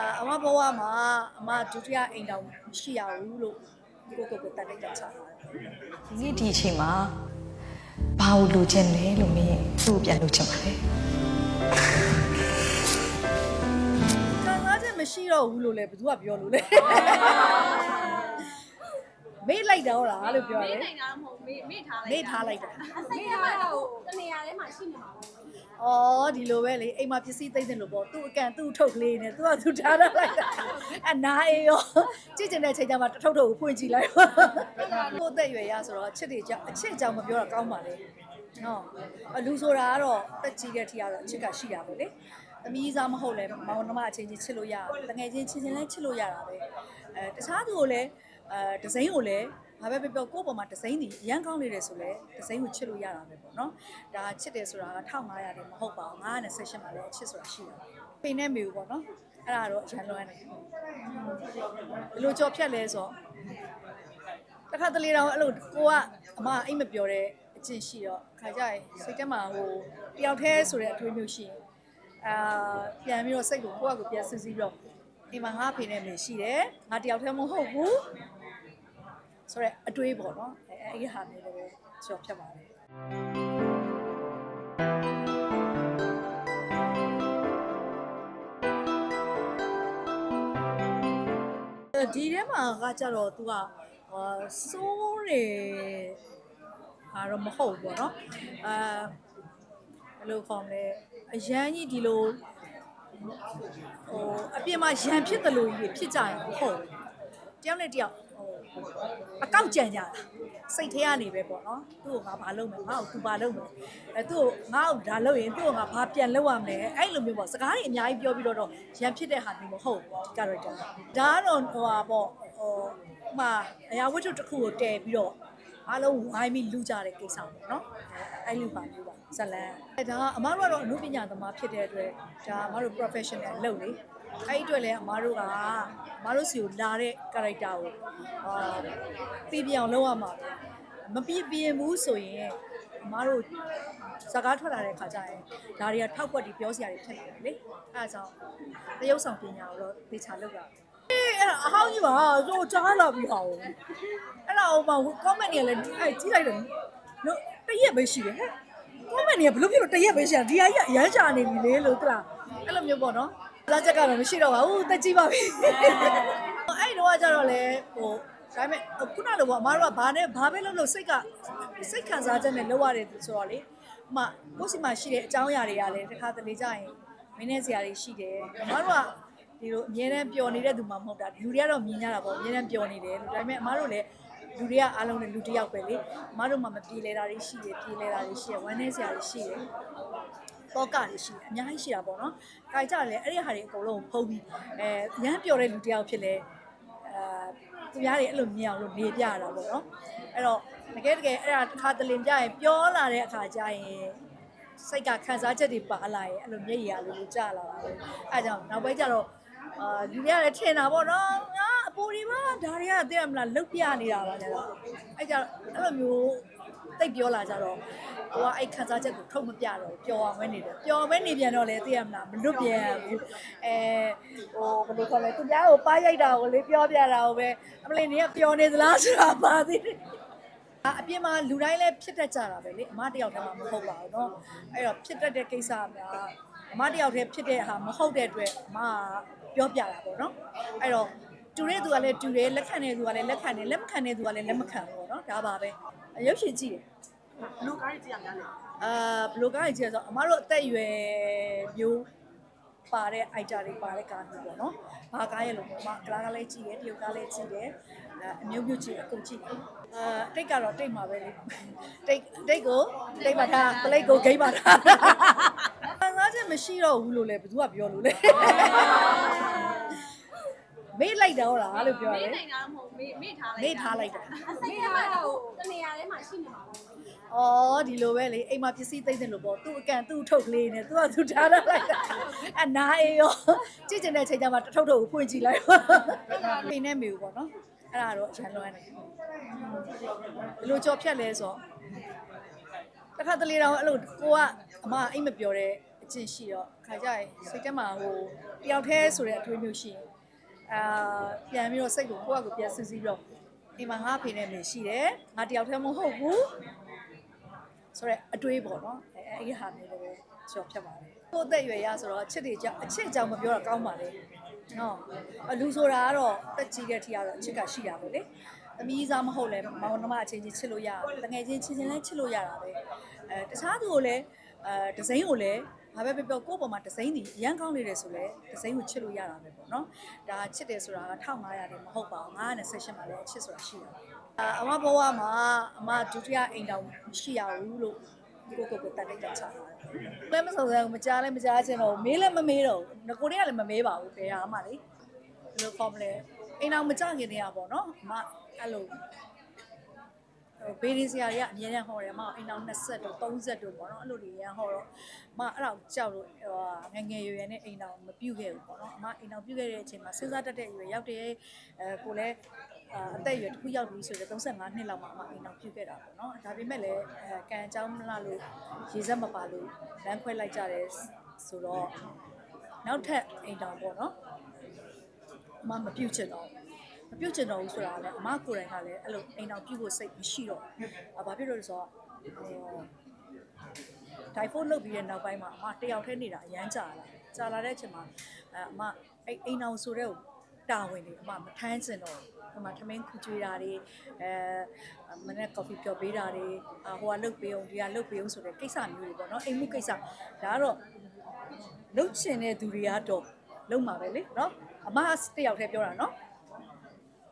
အာအမဘဝမှာအမဒုတိယအိမ်တောင်မရှိရဘူးလို့ကိုကိုကိုတက်လိုက်တာချတာဒီနေ့ဒီအချိန်မှာဘာလို့လိုချင်လဲလို့မင်းသူ့ကိုပြန်လိုချင်ပါလေခံစားချက်မရှိတော့ဘူးလို့လည်းဘယ်သူကပြောလို့လဲမေ့လိုက်တော့လားလို့ပြောတယ်မေ့နိုင်တာမဟုတ်မေ့မေ့ထားလိုက်မေ့ထားလိုက်တာအစိမ်းကတော့တနေရာထဲမှာရှိနေမှာပေါ့ ဩဒီလိုပဲလေအိမ်မှာပစ္စည်းသိမ့်တယ်လို့ပေါ့သူ့အကန်သူ့ထုတ်ကလေးနဲ့သူကသူထားထားလိုက်တာအနာအေးရောကြည့်ကျင်တဲ့ချိန်ကျမှတထုတ်ထုတ်ကိုဖွင့်ကြည့်လိုက်ပါကိုယ့်အသက်အရွယ်ရဆိုတော့အချစ်တွေကြောင့်အချစ်ကြောင့်မပြောတာကောင်းပါလေနော်အလူဆိုတာကတော့တက်ကြီးတဲ့ထီကတော့အချစ်ကရှိတာပဲလေသမီးစားမဟုတ်လဲမောင်နှမအချင်းချင်းချစ်လို့ရတယ်တငယ်ချင်းချင်းချင်းလည်းချစ်လို့ရတာပဲအဲတခြားသူကိုလည်းအဲဒီဇိုင်းကိုလည်း ဘာပဲပြောပြောကိုယ့်ပေါ်မှာဒီဇိုင်းဒီအရန်ကောင်းနေတယ်ဆိုလဲဒီဇိုင်းကိုချစ်လို့ရတာပဲပေါ့နော်ဒါချစ်တယ်ဆိုတာက1500တယ်မဟုတ်ပါဘူး928မှာလည်းအချစ်ဆိုတာရှိတာပိန်နဲ့မေဘူးပေါ့နော်အဲ့ဒါတော့အရန်လွမ်းတယ်ဘယ်လိုကြော်ဖြတ်လဲဆိုတော့တစ်ခါတလေတော့အဲ့လိုကိုကအမအိတ်မပြောတဲ့အကျင့်ရှိတော့ခါကြရင်စိတ်ထဲမှာဟိုတယောက်တည်းဆိုတဲ့အတွေးမျိုးရှိရင်အာပြန်ပြီးတော့စိတ်ကိုကိုယ့်အကူပြန်စစ်စစ်ပြီးတော့အိမ်မှာငါအဖေနဲ့မေရှိတယ်ငါတယောက်တည်းမဟုတ်ဘူး ဆိုတော့အတွေးပေါ့နော်အဲအဲ့ဒီဟာမျိုးလည်းပဲကျော်ဖြတ်ပါတယ်ဒီထဲမှာကကြတော့ तू ကအာစိုးတယ်ဟာတော့မဟုတ်ဘူးပေါ့နော်အာဘယ်လိုခေါ်မလဲအရန်ကြီးဒီလိုဟိုအပြင်မှာရန်ဖြစ်တယ်လို့ကြီးဖြစ်ကြရင်မဟုတ်ဘူး တယောက်နဲ့တယောက်ဟိုအကောက်ကြံကြတာစိတ်ထဲကနေပဲပေါ့နော်သူ့ကိုငါဘာလုပ်မလဲငါ့ကိုသူဘာလုပ်မလဲအဲသူ့ကိုငါ့ကိုဒါလုပ်ရင်သူ့ကိုငါဘာပြန်လုပ်ရမလဲအဲ့လိုမျိုးပေါ့စကားတွေအများကြီးပြောပြီးတော့တော့ရန်ဖြစ်တဲ့ဟာမျိုးမဟုတ်ဘူး character ဒါကတော့ဟိုဟာပေါ့ဟိုဥမာအရာဝတ္ထုတစ်ခုကိုတည်ပြီးတော့အားလုံးဝိုင်းပြီးလူကြတဲ့ကိစ္စပေါ့နော်အဲ့လိုပါမျိုးပါဇလန်အဲဒါကအမားတို့ကတော့အမှုပညာသမားဖြစ်တဲ့အတွက်ဒါအမားတို့ professional အလုပ်လေ အဲ့ဒီအတွက်လည်းအမားတို့ကအမားတို့စီကိုလာတဲ့ character ကိုအာပြပြအောင်လုပ်ရမှာပဲမပြပြင်းဘူးဆိုရင်အမားတို့စကားထွက်လာတဲ့ခါကျရင်ဒါတွေကထောက်ကွက်ပြီးပြောစရာတွေဖြစ်လာတယ်လေအဲဒါကြောင့်တရုပ်ဆောင်ပညာကိုတော့သေချာလုပ်တာအေးအဲ့ဒါအဟောင်းကြီးပါဆိုကြားလာပြီဟာကိုအဲ့ဒါဟိုမှာ comment တွေလည်းအဲ့ကြည့်လိုက်တယ်နော်တရက်ပဲရှိတယ်ဟဲ့ comment တွေကဘလို့ဖြစ်လို့တရက်ပဲရှိတာဒီဟာကြီးအရမ်းချာနေပြီလေလို့တလားအဲ့လိုမျိုးပေါ့နော် လာချက်ကတော့မရှိတော့ပါဘူးတက်ကြည့်ပါပြီအဲ့တော့ကကြတော့လေဟိုဒါပေမဲ့ခုနလိုပေါ့အမားတို့ကဘာနဲ့ဘာပဲလုပ်လို့စိတ်ကစိတ်ခံစားချက်နဲ့လုပ်ရတယ်ဆိုတော့လေဥမာကိုယ့်စီမှာရှိတဲ့အကြောင်းအရာတွေကလည်းတစ်ခါတလေကြရင်မင်းနဲ့စရာတွေရှိတယ်အမားတို့ကဒီလိုအမြဲတမ်းပျော်နေတဲ့သူမှမဟုတ်တာလူတွေကတော့မြင်ကြတာပေါ့အမြဲတမ်းပျော်နေတယ်လို့ဒါပေမဲ့အမားတို့လည်းလူတွေကအားလုံးလည်းလူတစ်ယောက်ပဲလေအမားတို့မှမပြေလဲတာတွေရှိတယ်ပြေလဲတာတွေရှိတယ်ဝမ်းနေစရာတွေရှိတယ် တော့ကတွေရှိတယ်အများကြီးရှိတာပေါ့နော်။ကြိုက်ကြတယ်အဲ့ဒီဟာတွေအကုန်လုံးဖုံးပြီးအဲရမ်းပျော်တဲ့လူတစ်ယောက်ဖြစ်လဲအဲသူများတွေအဲ့လိုမြင်အောင်လို့နေပြရတာပေါ့နော်။အဲ့တော့တကယ်တကယ်အဲ့ဒါတစ်ခါတလင်ပြရင်ပြောလာတဲ့အခါကျရင်စိတ်ကခံစားချက်တွေပါလာရင်အဲ့လိုမျက်ရည်ရလိုလိုကျလာတာပဲ။အဲ့ဒါကြောင့်နောက်ပိုင်းကျတော့အာလူတွေကလည်းထင်တာပေါ့နော်။ငါအ ပူဒီမှာဒါတွေကသိရမလားလုတ်ပြနေတာပါလေတော့။အဲ့ကြတော့အဲ့လိုမျိုးတိတ်ပြောလာကြတော့ကိုကအဲ့ခံစားချက်ကိုထုတ်မပြတော့ဘူးပျော်အောင်ပဲနေတယ်ပျော်အောင်ပဲနေပြန်တော့လေသိရမလားမလွတ်ပြန်ဘူးအဲဟိုဘယ်လိုခေါ်လဲသူများကိုပါရိုက်တာကိုလေပြောပြတာကိုပဲအမလေးနေကပျော်နေသလားဆိုတာပါသေးတယ်အအပြင်မှာလူတိုင်းလည်းဖြစ်တတ်ကြတာပဲလေအမတယောက်တည်းမှမဟုတ်ပါဘူးเนาะအဲ့တော့ဖြစ်တတ်တဲ့ကိစ္စများအမတယောက်တည်းဖြစ်တဲ့ဟာမဟုတ်တဲ့အတွက်အမကပြောပြတာပေါ့เนาะအဲ့တော့ တူတဲ့သူကလည်းတူတယ်လက်ခံတဲ့သူကလည်းလက်ခံတယ်လက်မခံတဲ့သူကလည်းလက်မခံဘူးပေါ့နော်ဒါပါပဲရုပ်ရှင်ကြည့်တယ်လူကားကြီးကြည့်ရများလဲအာဘလော့ဂါကြီးဆိုတော့အမတို့အသက်အရွယ်မျိုးပါတဲ့ item တွေပါတဲ့ကားမျိုးပေါ့နော်။ဘာကားရဲ့လို့ပေါ့မကလားကလည်းကြည့်တယ်တရုတ်ကားလည်းကြည့်တယ်အမျိုးမျိုးကြည့်အကုန်ကြည့်တယ်။အာတိတ်ကတော့တိတ်မှာပဲလေ။တိတ်တိတ်ကိုတိတ်ပါတာပလိတ်ကိုဂိမ်းပါတာ။ငါးချက်မရှိတော့ဘူးလို့လည်းဘယ်သူကပြောလို့လဲ။ မေ့လိုက်တော့လားလို့ပြောတမေ့ယ်နိုင်တာမဟုတ်မေ့မေ့ထားလိုက်မေ့ထားလိုက်တာအစိမ်းကတော့တနေရာထဲမှာရှိနေမှာပေါ့။အော်ဒီလိုပဲလေအိမ်မှာပစ္စည်းသိမ့်တယ်လို့ပေါ့သူ့အကန်သူ့ထုတ်ကလေးနဲ့သူကသူထားထားလိုက်တာ။အနာအေးရောကြည့်ကျင်တဲ့ချိန်ကျမှတထုတ်ထုတ်ကိုဖွင့်ကြည့်လိုက်ပါ။မိနဲ့မေကိုပေါ့နော်။အဲ့ဒါတော့ရန်လွမ်းတယ်။ဘယ်လိုကြော်ဖြတ်လဲဆိုတော့တစ်ခါတလေတော့အဲ့လိုကိုကအမအိမ်မပြောတဲ့အအကျင့်ရှိတော့ခါကြရင်စိတ်ထဲမှာဟိုတယောက်တည်းဆိုတဲ့အတွေးမျိုးရှိရင် အာပြန်ပြီးတော့စိတ်ကိုကိုယ့်အကူပြန်စစ်စစ်ပြီးတော့အိမ်မှာငါအဖေနဲ့မေရှိတယ်ငါတယောက်တည်းမဟုတ်ဘူးဆိုတော့အတွေးပေါ့နော်အဲအဲ့ဒီဟာမျိုးလည်းပဲကျော်ဖြတ်ပါတယ်ကိုယ့်အသက်အရွယ်ရဆိုတော့အချစ်တွေကြောင့်အချစ်ကြောင့်မပြောတော့ကောင်းပါလေနော်အလူဆိုတာကတော့တက်ကြီးတဲ့ထီကတော့အချစ်ကရှိတာပဲလေသမီးစားမဟုတ်လဲမောင်နှမအချင်းချင်းချစ်လို့ရတယ်တငယ်ချင်းချင်းချင်းလည်းချစ်လို့ရတာပဲအဲတခြားသူကိုလည်းအဲဒီဇိင်းကိုလည်း ဘာပဲပြောပြောကိုယ့်ပေါ်မှာဒီဇိင်းကြီးရမ်းကောင်းနေတယ်ဆိုလဲဒီဇိင်းကိုချစ်လို့ရတာပဲပေါ့နော်ဒါချစ်တယ်ဆိုတာက1500တယ်မဟုတ်ပါဘူး928မှာလည်းအချစ်ဆိုတာရှိတာအာအမဘဝမှာအမဒုတိယအိမ်တောင်မရှိရဘူးလို့ကိုကိုကိုတက်လိုက်တာချတာပဲမစုံစမ်းဘူးမကြားလဲမကြားချင်တော့ဘူးမေးလဲမမေးတော့ဘူးငကိုတွေကလည်းမမေးပါဘူးဘယ်ဟာမှလေဘယ်လိုခေါ်မလဲအိမ်တောင်မကြခင်တည်းကပေါ့နော်အမအဲ့လို ဘေးရင်းစရာတွေကအများကြီးဟောတယ်မအိမ်အောင်20တို့30တို့ပေါ့နော်အဲ့လိုတွေရန်ဟောတော့မအဲ့ဒါကိုကြောက်လို့ဟိုငယ်ငယ်ရွယ်ရွယ်နဲ့အိမ်အောင်မပြုတ်ခဲ့ဘူးပေါ့နော်အမအိမ်အောင်ပြုတ်ခဲ့တဲ့အချိန်မှာစဉ်းစားတတ်တဲ့ရွယ်ရောက်တယ်အဲကိုလည်းအသက်အရွယ်တစ်ခုရောက်ပြီဆိုတော့35နှစ်လောက်မှအမအိမ်အောင်ပြုတ်ခဲ့တာပေါ့နော်ဒါပေမဲ့လည်းအဲကံအကြောင်းမလားလို့ရေစက်မပါလို့လမ်းခွဲလိုက်ကြတယ်ဆိုတော့နောက်ထပ်အိမ်အောင်ပေါ့နော်အမမပြုတ်ချင်တော့ဘူး မပြုတ်ချင်တော့ဘူးဆိုတာကလည်းအမကိုယ်တိုင်ကလည်းအဲ့လိုအိမ်အောင်ပြုတ်ဖို့စိတ်မရှိတော့ဘူး။အဘာဖြစ်လို့လဲဆိုတော့ဟိုဒိုင်ဖုန်းလုပ်ပြီးတဲ့နောက်ပိုင်းမှာအမတယောက်တည်းနေတာအရန်ကြာလာ။ကြာလာတဲ့အချိန်မှာအဲအမအဲ့အိမ်အောင်ဆိုတဲ့တာဝန်တွေအမမထမ်းချင်တော့ဘူး။အမထမင်းခူကျွေးတာတွေအဲမနေ့ကော်ဖီဖြော်ပေးတာတွေအဟိုကလုတ်ပေးအောင်ဒီကလုတ်ပေးအောင်ဆိုတဲ့ကိစ္စမျိုးတွေပေါ့နော်အိမ်မှုကိစ္စဒါကတော့လုတ်ချင်တဲ့သူတွေကတော့လုံမှာပဲလေနော်အမတယောက်တည်းပြောတာနော်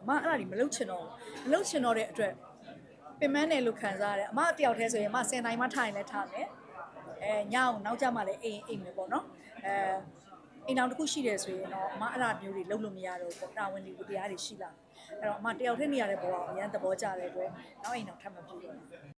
အမအဲ့ဒါကြီးမလုပ်ချင်တော့ဘူးမလုပ်ချင်တော့တဲ့အတွက်ပင်မနဲ့လို့ခံစားရတယ်အမတယောက်တည်းဆိုရင်အမစင်တိုင်းမှထိုင်လဲထားမယ်အဲညအောင်နောက်ကျမှလည်းအိမ်အိမ်မယ်ပေါ့နော်အဲအိမ်အောင်တစ်ခုရှိတယ်ဆိုရင်တော့အမအဲ့ဒါမျိုးတွေလုပ်လို့မရတော့ဘူးပေါ့တာဝန်တွေတရားတွေရှိလာအဲ့တော့အမတယောက်တည်းနေရတဲ့ဘဝကိုအရန်သဘောကျတဲ့အတွက်နောက်အိမ်အောင်ထပ်မပြည့်တော့ဘူး